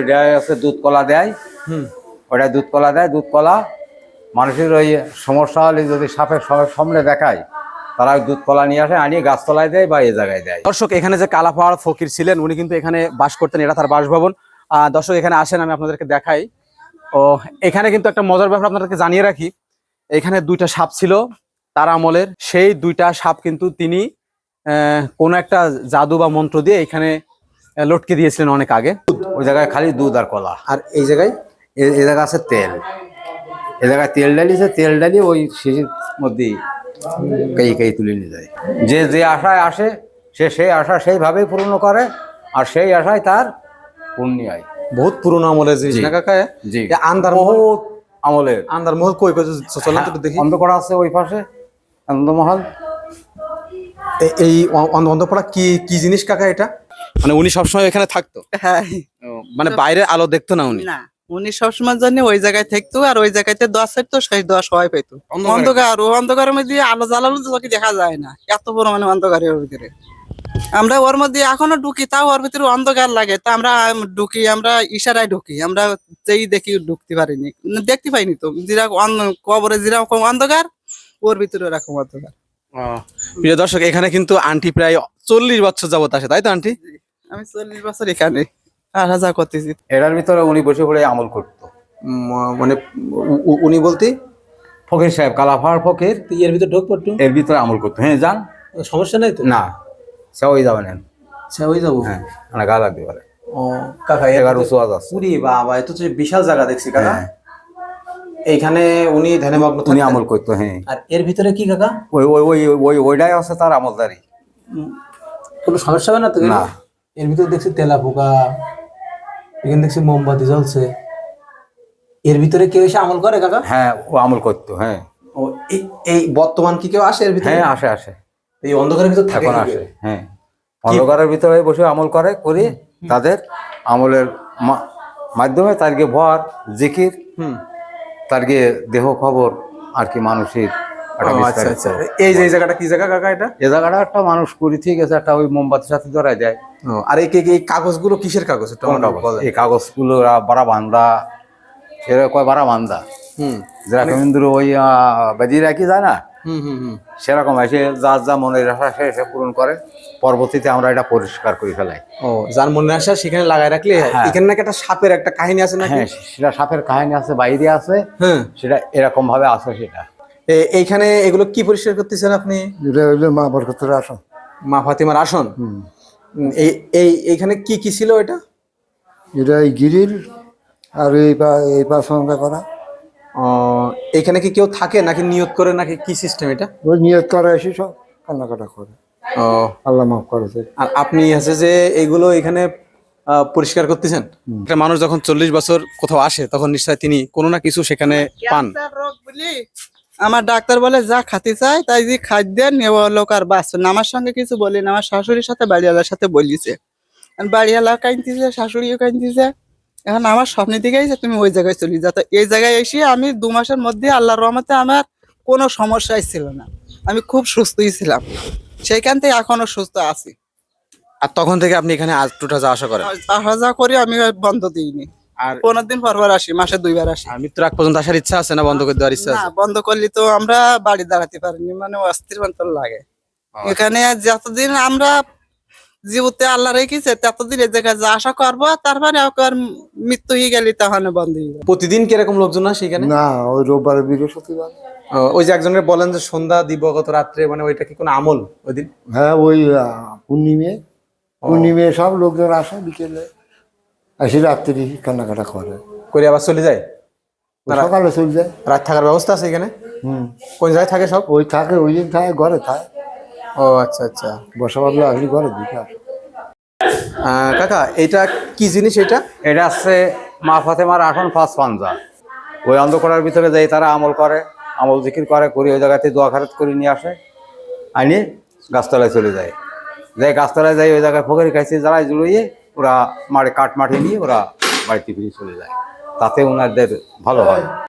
ওইটা হচ্ছে দুধ কলা দেয়। হুম। ওটা দুধ কলা দেয় দুধ কলা। মানুষের ওই সমস্যা হলে যদি সাপের স- সামনে দেখায় তারা দুধ কলা নিয়ে আসে আনিয়ে গাছতলায় দেয় বা এ জায়গায় দেয়। দর্শক এখানে যে কালাপাহাড় ফকির ছিলেন উনি কিন্তু এখানে বাস করতেন এটা তার বাসভবন। দর্শক এখানে আসেন আমি আপনাদেরকে দেখাই। ও এখানে কিন্তু একটা মজার ব্যাপার আপনাদেরকে জানিয়ে রাখি। এখানে দুইটা সাপ ছিল তার আমলের। সেই দুইটা সাপ কিন্তু তিনি আহ, কোনো একটা জাদু বা মন্ত্র দিয়ে এখানে লটকে দিয়েছিলেন অনেক আগে। ওই জায়গায় খালি দুধ আর কলা। আর এই জায়গায়? এ- জায়গায় আছে তেল। এ জায়গায় তেল ডালিছে তেল ডালি ওই শিশির মধ্যে কেই কেই তুলে নিয়ে যায়। যে যে আশায় আসে সে সেই আশা সেইভাবেই পূর্ণ করে আর সেই আশায় তার পূর্ণ হয় বহুত পুরোনো আমলের জিনিস জি। না কাকা? জি। আন্দার মহল বহুত আমলের। আন্দার মহল কই কই? চলেন তো দেখি। অন্ধকড়া আছে ওই পাশে আনন্দমহল এই অ- অন্ধ- অন্ধপড়া কি কি জিনিস কাকা এটা? মানে উনি সবসময় এখানে থাকতো? হ্যাঁ। মানে বাইরে আলো দেখতো না উনি? না উনি সবসময় জন্য ওই জায়গায় থাকতো আর ওই জায়গাতে দশ তো সেই দশ হয় পেতো অন্ধকার। ও অন্ধকারের মধ্যে আলো জ্বালালো তোকে দেখা যায় না। এত পরিমাণে অন্ধকারের ভিতরে। আমরা ওর মধ্যে এখনও ঢুকি তাও ওর ভিতরে অন্ধকার লাগে। তা আমরা আম, ঢুকি আমরা ইশারায় ঢুকি। আমরা যেই দেখি ঢুকতে পারিনি। দেখতে পাইনি তো যেরকম কবরে যেরকম অন্ধকার ওর ভিতরে ওরকম অন্ধকার। প্রিয় দর্শক এখানে কিন্তু আন্টি প্রায় চল্লিশ বছর যাবত আসে তাই তো আন্টি? আমি চল্লিশ বছর এখানে। আসা যা করতেছি। এটার ভিতরে উনি বসে পড়ে আমল করতো। মানে উনি বলতে ফকির সাহেব কালাফাড় ফকির এর ভিতরে ঢোক পড়তো এর ভিতরে আমল করতো। হ্যাঁ যান। সমস্যা নাই তো? না সে ওই যাবেন আচ্ছা ওই যাব? হ্যাঁ মানে গা লাগতে পারে ও কাকা এগারো সোয়াজ আছে। পুরি বাবা এত তো বিশাল জায়গা দেখছি কাকা। হ্যাঁ। এইখানে উনি ধ্যানে মগ্ন উনি আমল করতো হ্যাঁ। আর এর ভিতরে কি কাকা? ওই ওই ওই ওই ওইটাই আছে তার আমলদারি। কোনো সমস্যা হবে না তো? না। এর ভিতরে দেখছি তেলা পোকা এখানে দেখছি মোমবাতি জ্বলছে। এর ভিতরে কেউ এসে আমল করে কাকা? হ্যাঁ ও আমল করতো হ্যাঁ। ও এই- এই বর্তমান কি কেউ আসে এর ভিতরে? হ্যাঁ আসে আসে। এই অন্ধকারের ভিতর থাকে আসে হ্যাঁ। অন্ধকারের ভিতরে বসে আমল করে করে তাদের আমলের মাধ্যমে তারকে ভর জিকির হুম। তারকে দেহ খবর আর কি মানুষের আচ্ছা। আচ্ছা। এই যে এই জায়গাটা কি জায়গা কাকা এটা? এ জায়গাটা একটা মানুষ করি ঠিক আছে একটা ওই মোমবাতির সাথে ধরাই দেয় ও, আর এই এই- এই কাগজগুলো কিসের কাগজ। এই কাগজগুলো বাড়া বান্ধা এরা কয় বাড়া বান্ধা হুম। যারা কেন্দ্র ওই বেদি রাখি যায় না? হুম হুম হুম। সেরকম এসে যার যা মনের আশা সে এসে পূরণ করে। পরবর্তীতে আমরা এটা পরিষ্কার করে ফেলাই। ও যার মনে আসা সেখানে লাগাই রাখলে হ্যাঁ। এখানে নাকি একটা সাপের একটা কাহিনী আছে না হ্যাঁ সেটা সাপের কাহিনী আছে বাইরে আছে। হ্যাঁ। সেটা এরকম ভাবে আছে সেটা। এইখানে এগুলো কি পরিষ্কার করতেছেন আপনি? মা বরকতের আসন। মা ফাতিমার আসন? এই এই এইখানে কি কি ছিল এটা? এটা এই গিরিল আর এই পা- এই পাশনটা করা। ও, এইখানে কি কেউ থাকে নাকি নিয়ত করে নাকি কি সিস্টেম এটা? ওই নিয়ত করা এসে সব কান্নাকাটা করে। ও। আল্লাহ মাফ করেছে আর আপনি আছে যে এইগুলো এখানে পরিষ্কার করতেছেন? একটা মানুষ যখন চল্লিশ বছর কোথাও আসে তখন নিশ্চয় তিনি কোনো না কিছু সেখানে পান। আমার ডাক্তার বলে যা খাতে চাই তাই যে খাদ্য নেওয়া লোক আর বাঁচবে না আমার সঙ্গে কিছু বলি না আমার শাশুড়ির সাথে বাড়িওয়ালার সাথে বলিছে। আর বাড়িওয়ালা কাইনতিছে শাশুড়িও কাইনতিছে এখন আমার স্বপ্নের দিকেই যে তুমি ওই জায়গায় চলে যাও। তো এই জায়গায় এসে আমি দু মাসের মধ্যে আল্লাহর রহমতে আমার কোনো সমস্যাই ছিল না। আমি খুব সুস্থই ছিলাম। সেইখান থেকে এখনও সুস্থ আছি। আর তখন থেকে আপনি এখানে আজ টুটা যাওয়া আসা করেন? আসা যা করি আমি বন্ধ দিইনি। আর পনেরো দিন পর পর আসি মাসে দুইবার আসি। আর মৃত্যুর আগ পর্যন্ত আসার ইচ্ছা আছে না বন্ধ করে দেওয়ার ইচ্ছা আছে? বন্ধ করলে তো আমরা বাড়ি দাঁড়াতে পারিনি মানে অস্থির মতন লাগে। এখানে যতদিন আমরা জীবতে আল্লাহ রেখেছে ততদিন এই জায়গায় যা আশা করব তারপরে ওর মৃত্যু হয়ে গেলে তখন বন্ধ হয়ে যাবে। প্রতিদিন কীরকম লোকজন আসে এখানে? না ওই রোববার বৃহস্পতিবার। ওই যে একজনের বলেন যে সন্ধ্যা দিবগত রাত্রে মানে ওইটা কি কোনো আমল ওই দিন? হ্যাঁ ওই পূর্ণিমে পূর্ণিমে সব লোকজন আসে বিকেলে। এসে রাত্রি কান্নাকাটা করে। করে আবার চলে যায়? সকালে চলে যায়। রাত থাকার ব্যবস্থা আছে এখানে? হুম। কোন জায়গায় থাকে সব? ওই থাকে ওই দিন থাকে ঘরে থাকে। ও আচ্ছা আচ্ছা। বসা বাদলে আসলে ঘরে দিকে আসে কাকা এটা কি জিনিস এটা? এটা আছে মা ফাতেমার আসন পাঁচ পাঞ্জা ওই অন্ধকারের ভিতরে যাই তারা আমল করে আমল জিকির করে করে ওই জায়গাতে দোয়া খারাত করে নিয়ে আসে। আইনি গাছতলায় চলে যায়। যাই গাছতলায় যাই ওই জায়গায় ফকরি খাইছে জ্বালায় জুড়িয়ে ওরা মারে কাঠ মাঠে নিয়ে ওরা বাড়িতে ফিরে চলে যায়। তাতে ওনাদের ভালো হয়।